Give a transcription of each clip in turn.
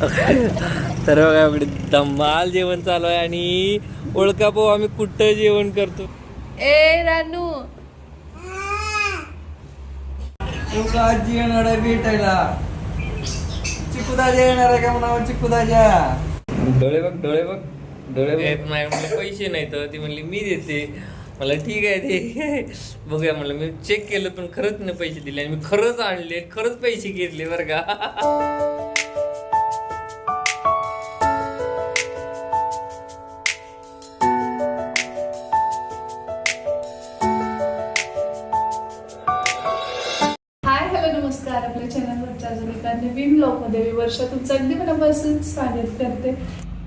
तर बघा इकडे धमाल जेवण चालू आहे आणि ओळखा पाहू आम्ही कुठं जेवण करतो. ए रानू. आजी येणार आहे भेटायला. चिकुदाजा येणार आहे का म्हणा चिकुदाजा. डोळे बघ डोळे बघ डोळे बघ. नाही म्हणलं पैसे नाही तर. ती म्हणली मी देते. मला ठीक आहे ते बघूया. म्हणलं मी चेक केलं पण खरंच नाही पैसे दिले आणि मी खरंच आणले खरंच पैसे घेतले बरं का. एका नवीन ब्लॉगमध्ये मी वर्षा तुमचं अगदी मनापासून स्वागत करते.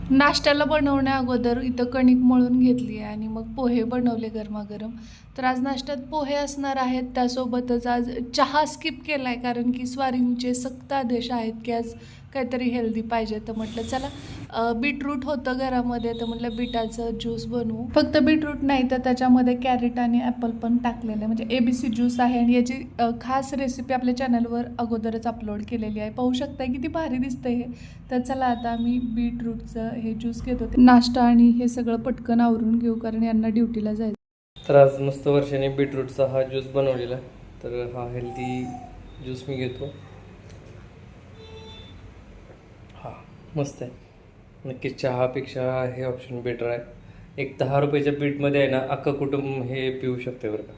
नाश्त्याला बनवण्या अगोदर इथं कणिक मळून घेतली आहे आणि मग पोहे बनवले गरमागरम. तर आज नाश्त्यात पोहे असणार आहेत त्यासोबतच आज चहा स्किप केला आहे कारण की स्वारींचे सक्त आदेश आहेत की आज काहीतरी हेल्दी पाहिजे. तर म्हटलं चला बीटरूट होतं घरामध्ये तर म्हटलं बीटाचं ज्यूस बनवू. फक्त बीटरूट नाही तर त्याच्यामध्ये कॅरेट आणि ॲपल पण टाकलेलं आहे. म्हणजे ए बी सी ज्यूस आहे आणि याची खास रेसिपी आपल्या चॅनलवर अगोदरच अपलोड केलेली आहे. पाहू शकता किती भारी दिसतं हे. तर चला आता आम्ही बीटरूटचं हे ज्यूस घेत. होते नाश्ता आणि हे सगळं पटकन आवरून घेऊ कारण यांना ड्युटीला जायचं. तर आज मस्त वर्षाने बीटरूटचा हा ज्यूस बनवलेला तर हा हेल्दी ज्यूस मी घेतो. हा मस्त आहे. नक्कीच चहापेक्षा हे ऑप्शन बेटर आहे. एक दहा रुपयाच्या बीटमध्ये आहे ना अख्खं कुटुंब हे पिऊ शकते बरं का?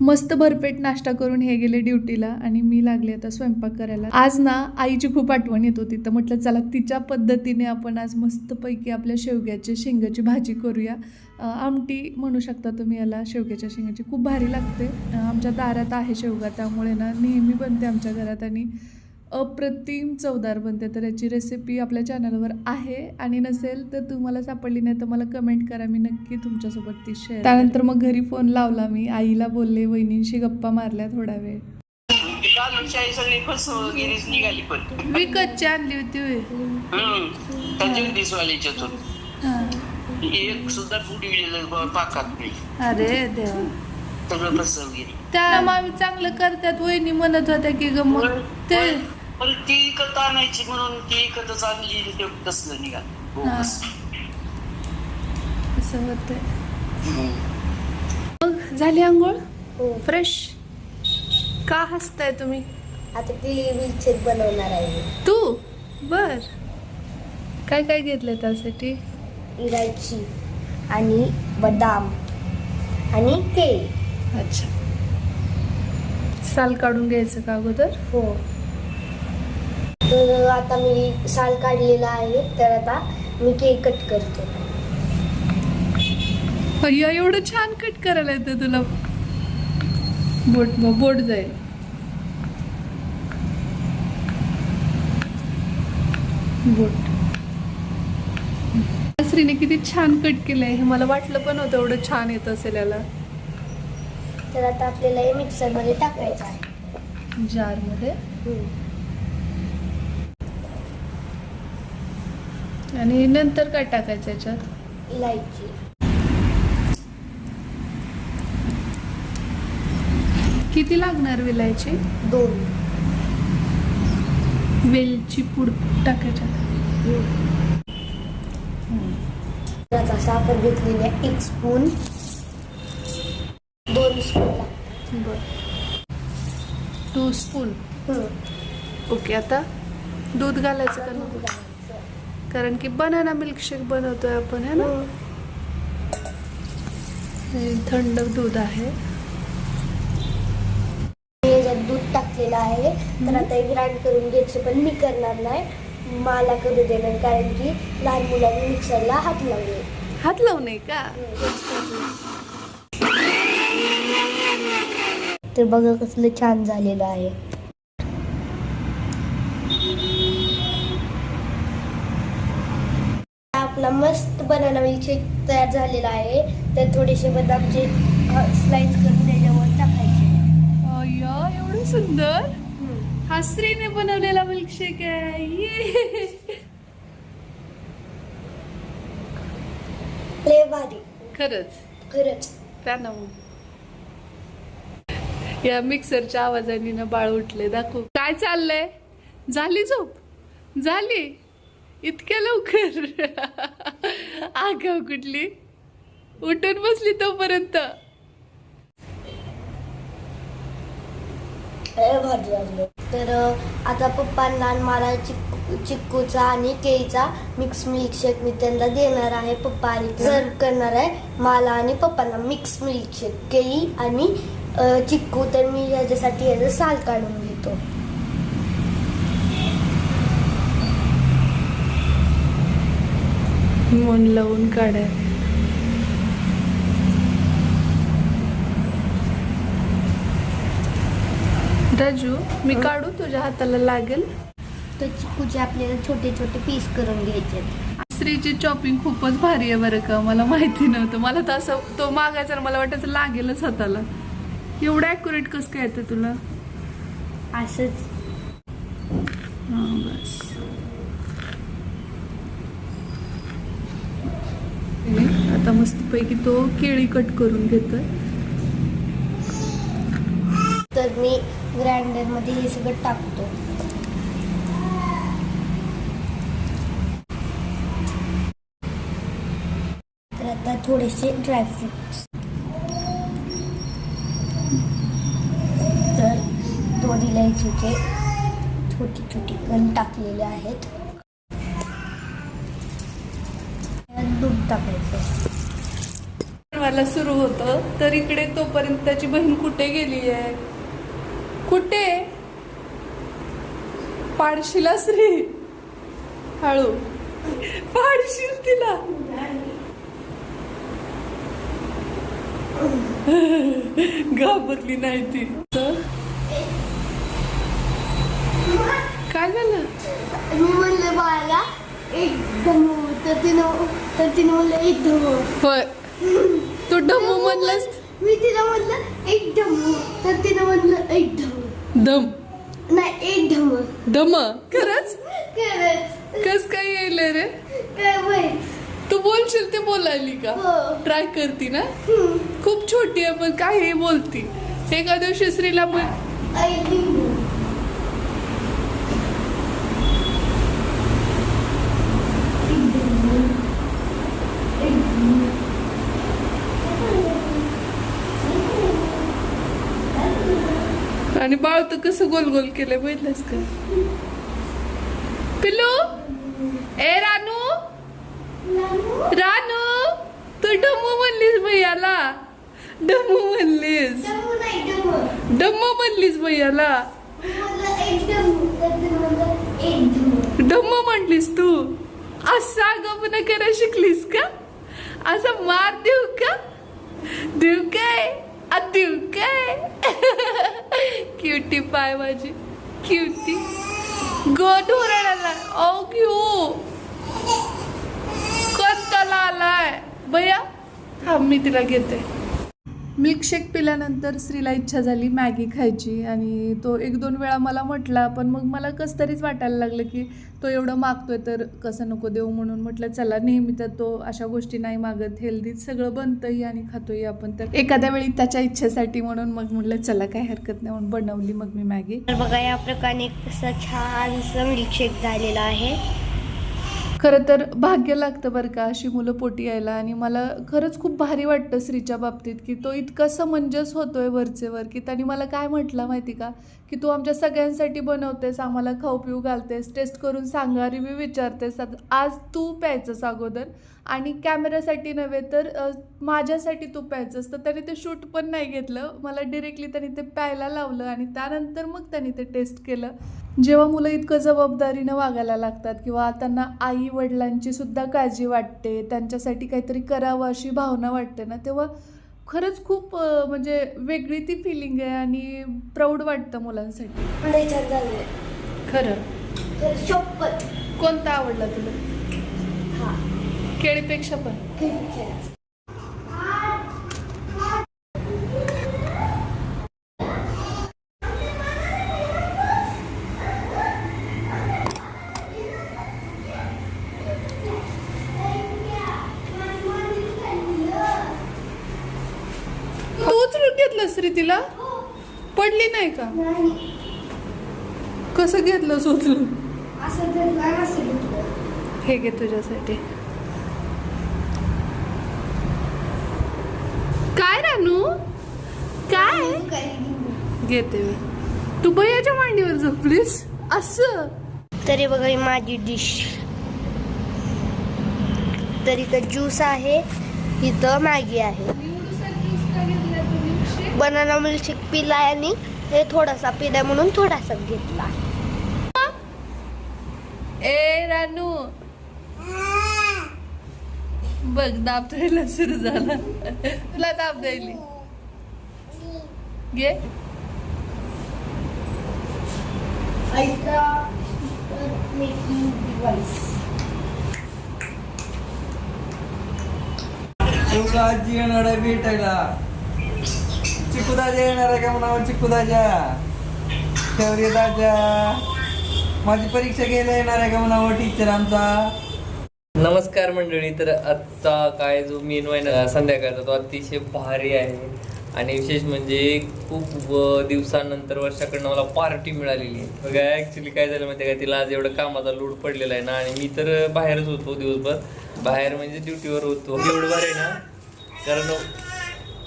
मस्त भरपेट नाश्ता करून हे गेले ड्युटीला आणि मी लागले आता स्वयंपाक करायला. आज ना आईची खूप आठवण येत होती तर म्हटलं चला तिच्या पद्धतीने आपण आज मस्तपैकी आपल्या शेवग्याच्या शेंगाची भाजी करूया. आमटी म्हणू शकता तुम्ही याला शेवग्याच्या शेंगाची. खूप भारी लागते. आमच्या दारात आहे शेवगा त्यामुळे ना नेहमी बनते आमच्या घरात आणि अप्रतिम चवदार बनते. तर याची रेसिपी आपल्या चॅनलवर आहे आणि नसेल तर तुम्हाला सापडली नाही तर मला कमेंट करा. मी नक्की तुमच्यासोबत ती शेअर त्यानंतर मग घरी फोन लावला मी. आईला बोलले वहिनींशी गप्पा मारल्या थोडा वेळ. पण विकतची आणली होती अरे देवा. त्या मामी चांगलं करतात वहिनी म्हणत होत्या की ग मग ते पण ती इकत आणायची म्हणून ती इकतच आणली ते तसलं निघाल. हा. असं होतंय. मग झाली आंघोळ? हो. फ्रेश का हसताय तुम्ही? आता ती मिल्कशेक बनवणार आहे. तू? बर. काय काय घेतलं त्यासाठी? इलायची आणि बदाम आणि केळी अच्छा. साल काढून घ्यायचं का अगोदर? हो. तर आता मी साल काढलेला आहे तर आता मी केक कट करतो. अय्या एवढं छान कट करायला येतं तुला. बोट मग बोट जाईल. बोट. श्रीने किती छान कट केलंय हे मला वाटलं पण होतं एवढं छान येत असेल याला. तर आता आपल्याला हे मिक्सरमध्ये टाकायचं आहे. जारमध्ये आणि नंतर काय टाकायचं याच्यात? इलायची. किती लागणार विलायची? दोन. वेलची पूड आता साखर घेतलेली आहे एक स्पून. दोन स्पून बर. Two spoon? ओके आता दूध घालायचं का? नको कारण की बनाना मिल्कशेक बनवतोय आपण है ना? हे. थंड दूध आहे. दूध टाकलेलं आहे. तर आता हे ग्राइंड करून घ्यायचं पण मी करणार नाही. मला करू देणार कारण की लहान मुलांनी मिक्सरला हात लावले. हात लावू नये का तर बघा कसलं छान झालेलं आहे आपला मस्त बनाना मिल्कशेक तयार झालेला आहे. तर थोडेसे बदामचे स्लाइस करून त्याच्यावर टाकायचे. अय्या एवढं सुंदर. हा बनवलेला मिल्कशेक आहे. ये. लय भारी. खरंच. खरंच. त्या ना मग. या मिक्सरच्या आवाजाने ना बाळ उठले. दाखव. काय चाललंय? झाली झोप? झाली? इतक्या लवकर? आगाव कुठली? उठून बसली तोपर्यंत. तर आता पप्पांना आणि मला चिक्कू चिक्कूचा आणि केळीचा मिक्स मिल्कशेक मी त्यांना देणार आहे. पप्पा आणि सर्व करणार आहे. मला आणि पप्पांना मिक्स मिल्कशेक केळी आणि चिक्कू. तर मी याच्यासाठी याचा साल काढून घेतो. मन लावून काढाय. राजू मी काढू तुझ्या हाताला लागेल. तर चिक्कूचे आपल्याला छोटे छोटे पीस करून घ्यायचे स्त्रीची चॉपिंग खूपच भारी आहे बरं का मला माहिती नव्हतं. मला तर असं तो मागायचा मला वाटायचं लागेलच हाताला. एवढं ॲक्युरेट कसं काय येतं तुला? असंच. हां बस. आता मस्तपैकी तो केळी कट करून घेतोय. तर मी ग्राइंडरमध्ये हे सगळं टाकतो. तर आता थोडेसे ड्रायफ्रुट्स तर दोन इलायचीचे छोटी छोटी कण टाकलेले आहेत. दूध टाकायचं मला सुरू होतं तर इकडे तोपर्यंत त्याची बहीण कुठे गेली आहे? कुठे? पाडशीला श्री. हळू. पाडशील तिला. घाबरली नाही ती. तर काय झालं? मी म्हणलं बाळाला एकदम तर तिनं तर तिनं म्हणलं एकदम होय. तू डमू म्हणलंस? मी तिला म्हणलं एक ढमू तर तिनं म्हणलं एक ढमू दम नाही एक ढमू दम खरंच? खरंच. कस काय येईल रे? काय माहीत. तू बोलशील ते बोलायली का? हो. ट्राय करती ना. खूप छोटी आहे पण काही बोलती. एका दिवशी श्रीला पण आई लिंबू एक ढमू. एक ढमू. आणि बाळ तर कसं गोल गोल केलं बघितलंस का? पिल्लू? ए रानू? रानू? तू डमू म्हणलीस भैयाला डमू म्हणलीस. डम्मू म्हणलीस भैयाला. डम्म म्हटलीस तू. असा गमन करायला शिकलीस का? असं मार देऊ का? देऊ काय? आ काय? क्युटी पाय माझी. क्युटी गोड रडायला ओ क्यू कोणताला आलाय भैया हा मी तिला घेते. मिल्कशेक पिल्यानंतर स्त्रीला इच्छा झाली मॅगी खायची आणि तो एक दोन वेळा मला म्हटला पण मग मला कसं तरीच वाटायला लागलं की तो एवढं मागतोय तर कसं नको देऊ म्हणून म्हटलं चला नेहमी तर तो अशा गोष्टी नाही मागत. हेल्दीत सगळं बनतंही आणि खातोही आपण तर. एखाद्या वेळी त्याच्या इच्छेसाठी म्हणून मग म्हटलं चला काही हरकत नाही. म्हणून बनवली मग मी मॅगी. तर बघा या प्रकारे कसं छानसं मिल्कशेक झालेलं आहे. खरं तर भाग्य लागतं बरं का अशी मुलं पोटी यायला. आणि मला खरंच खूप भारी वाटतं श्रीच्या बाबतीत की तो इतका समंजस होतोय वरचेवर की त्यांनी मला काय म्हटलं माहिती का? की तू आमच्या सगळ्यांसाठी बनवतेस आम्हाला खाऊ पिऊ घालतेस टेस्ट करून सांगा रिव्ह्यू विचारतेस. आता आज तू प्यायचंस अगोदर आणि कॅमेऱ्यासाठी नव्हे तर माझ्यासाठी तू प्यायचंस. तर त्याने ते शूट पण नाही घेतलं. मला डिरेक्टली त्यांनी ते प्यायला लावलं आणि त्यानंतर मग त्यांनी ते टेस्ट केलं. जेव्हा मुलं इतकं जबाबदारीनं वागायला लागतात किंवा त्यांना आई वडिलांची सुद्धा काळजी वाटते त्यांच्यासाठी काहीतरी करावं अशी भावना वाटते ना तेव्हा खरंच खूप म्हणजे वेगळी ती फिलिंग आहे आणि प्राऊड वाटतं मुलांसाठी. लय छान झालंय खरं? तर शपथ कोणता आवडला तुला? हा. केळीपेक्षा पण तू उचलून घेतलंस रे तिला? पडली नाही का? कसं घेतलं सोचलं हे घे तुझ्यासाठी. काय रानू? काय? घेते मी. तू बयाच्या मांडीवर झोपलीस असं. तरी बघा ही माझी डिश तर इथं ज्यूस आहे इथं मॅगी आहे. बनाना मिल्कशेक पिलाय आणि हे थोडासा पिलाय म्हणून थोडासा घेतला. ए रानू. बघ दाब द्यायला सुरू झाला. तुला दाब द्यायली. घे. तुला आजी येणार भेटायला. चिकू दाजा येणार आहे का म्हणा चिकू दाजा शौर्य दाजा. माझी परीक्षा घ्यायला येणार आहे का म्हणावं टीचर हो, आमचा? नमस्कार मंडळी तर आजचा काय जो मेन आहे संध्याकाळचा तो अतिशय भारी आहे. आणि विशेष म्हणजे खूप दिवसानंतर वर्षाकडनं मला पार्टी मिळालेली आहे. बघा ॲक्च्युली काय झालं माहिती का तिला आज एवढं कामाचा लोड पडलेला आहे ना आणि मी तर बाहेरच होतो दिवसभर. बाहेर म्हणजे ड्युटीवर होतो. एवढं बरं आहे ना? कारण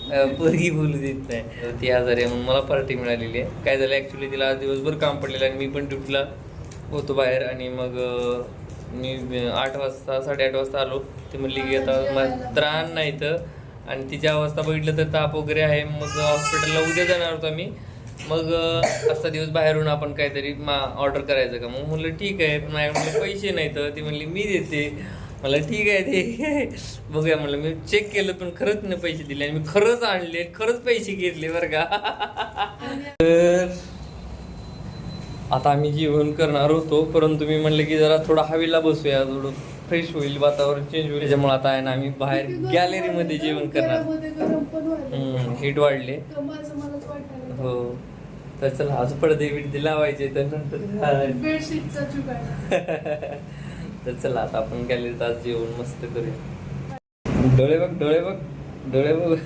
पोरगी बोलू देत नाही. ती आजारी आहे म्हणून मला पार्टी मिळालेली आहे. काय झालं ॲक्च्युली तिला आज दिवसभर काम पडलेलं आहे आणि मी पण ड्युटीला होतो बाहेर आणि मग मी आठ वाजता साडेआठ वाजता आलो. ती म्हणली की आता मला त्राण नाही तर आणि तिची अवस्था बघितलं तर ताप वगैरे आहे. मग हॉस्पिटलला उद्या जाणार होतो आम्ही. मग अं, आजचा दिवस बाहेरून आपण काहीतरी मा ऑर्डर करायचं का? मग म्हणलं ठीक आहे. पण माझ्याकडे पैसे नाही तर ती म्हणली मी देते. मला ठीक आहे ते बघूया म्हणलं मी चेक केलं पण खरंच नाही पैसे दिले आणि मी खरंच आणले खरंच पैसे घेतले बरं का. तर आता आम्ही जेवण करणार होतो परंतु मी म्हणलं की जरा थोडा हवेला बसूया थोडं फ्रेश होईल वातावरण चेंज होईल. त्याच्यामुळे आता आहे ना आम्ही बाहेर गॅलरीमध्ये जेवण करणार. हीट वाढले. हो. तर चला आज पडदे बिडदे लावायचे तर नंतर तर चला आता आपण गॅलरीत आज जेवण मस्त करूया. डोळे बघ डोळे बघ डोळे बघ.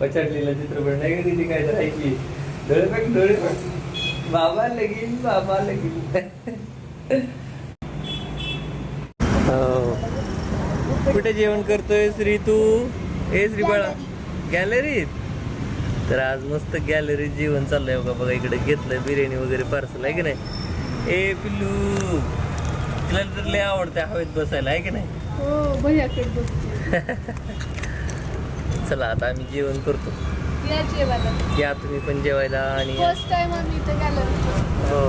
पछाडलेला चित्रपट नाही का तिथे काय तर ऐकली डोळे बघ डोळे बघ. बाबा लगीन बाबा लगीन. हो. कुठे जेवण करतोय श्री तू? ए श्री बाळा. गॅलरीत? तर आज मस्त गॅलरीत जेवण चाललंय बघा बघा इकडे घेतलंय बिर्याणी वगैरे पार्सल आहे की नाही? ए पिल्लू. तिला तर लय आवडते हवेत बसायला आहे की नाही? हो भैयाकडे बघते चला आता आम्ही जेवण करतो. या जेवायला. या तुम्ही पण जेवायला आणि फर्स्ट टाइम आम्ही इथे हो.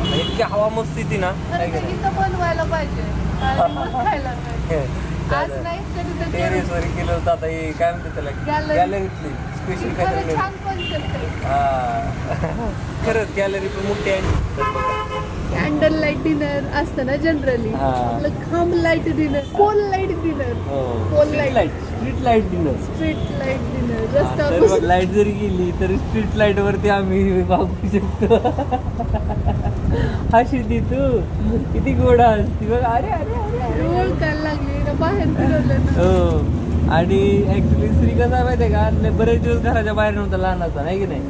आणि इतकी हवा मस्त येते ना? इथं बनवायला पाहिजे. आणि मग खायला पाहिजे. आज. नाही तर टेरेस वर केलं होतं आता हे काय म्हणते त्याला? Gallery. गॅलरीतली स्पेशल खरं काहीतरी छान concept आहे. हा. खरंच गॅलरी पण मोठी आहे. तर बघा. कॅन्डल लाइट डिनर असतं ना जनरली हा. आपलं खांब light dinner pole light dinner हो. Light. Light street light dinner street light dinner तर रस्त्यावर लाइट जरी गेली तरी स्ट्रीट लाइट वरती आम्ही वागू शकतो. अशी ती तू. किती गोड असती बघ. अरे अरे अरे अरे. ना बाहेर फिरवलं ना हो. आणि ऍक्च्युली स्त्री कसा माहितीये का? बरेच दिवस घराच्या बाहेर नव्हता लहान असताना नाही की नाही?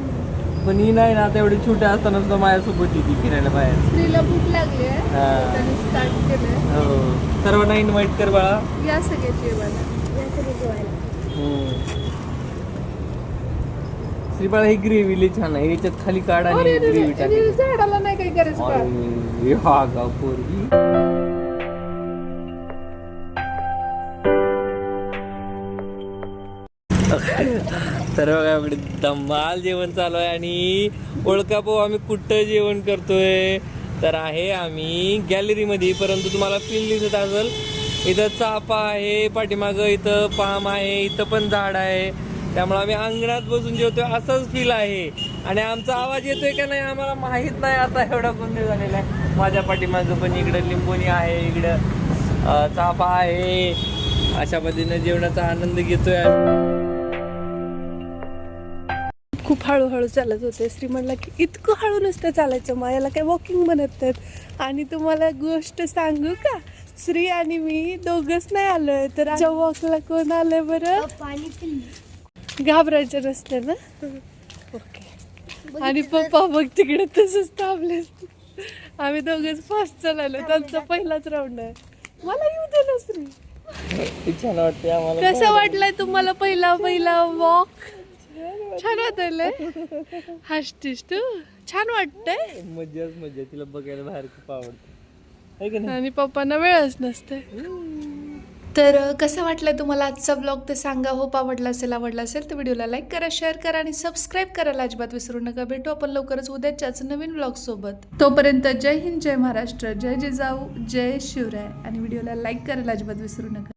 पण ही नाही ना आता एवढी छोट्या असताना सुद्धा माझ्यासोबत येते फिरायला बाहेर. स्त्रीला भूक लागली हा. हो. सर्वांना इन्व्हाइट कर बाळा. या सगळे जेवायला. श्रीबाळा ही ग्रेव्ही लई छान आहे. याच्यात खाली काढ आणि ग्रेव्ही टाकायची झाडाला नाही काही करायचं का? हा गा पोरगी. तर बघा इकडे धमाल जेवण चालू आहे आणि ओळखा पाहू आम्ही कुठं जेवण करतोय. तर आहे आम्ही गॅलरीमध्ये परंतु तुम्हाला फील दिसत असेल इथं चापा आहे पाठीमागं इथं पाम आहे इथं पण झाड आहे. त्यामुळे आम्ही अंगणात बसून जेवतोय असंच फील आहे. आणि आमचा आवाज येतोय का नाही आम्हाला माहीत नाही आता एवढा गोंधळ झालेला आहे. माझ्या पाठीमागं पण इकडं लिंबोनी आहे इकडं चापा आहे. अशा पद्धतीनं जेवणाचा आनंद घेतोय खूप हळूहळू चालत होते. श्री म्हणला की इतकं हळू नसतं चालायचं मग याला काही वॉकिंग म्हणत नाहीत. आणि तुम्हाला गोष्ट सांगू का? श्री आणि मी दोघच नाही आलोय तर आमच्या वॉकला कोण आलंय बरं? घाबरायचं नसतं ना? ओके आणि पप्पा मग तिकडे तसंच थांबले. आम्ही दोघेच फास्ट चाललो. त्यांचा पहिलाच राऊंड आहे. मला येऊ दे ना श्री. छान वाटते आम्हाला. कसं वाटलंय तुम्हाला पहिला पहिला वॉक छान वाटलंय. हसतीस तू? छान वाटतंय. मजाच मजा तिला बघायला बाहेर खूप आवडते. आणि पप्पांना वेळच नसते तर कसं वाटलं तुम्हाला आजचा ब्लॉग ते सांगा. होप आवडला असेल आवडला असेल तर व्हिडिओला लाईक करा शेअर करा आणि सबस्क्राईब करायला अजिबात विसरू नका. भेटू आपण लवकरच उद्याच्याच नवीन ब्लॉग सोबत. तोपर्यंत जय हिंद जय महाराष्ट्र जय जिजाऊ जय शिवराय. आणि व्हिडिओला लाईक करायला अजिबात विसरू नका.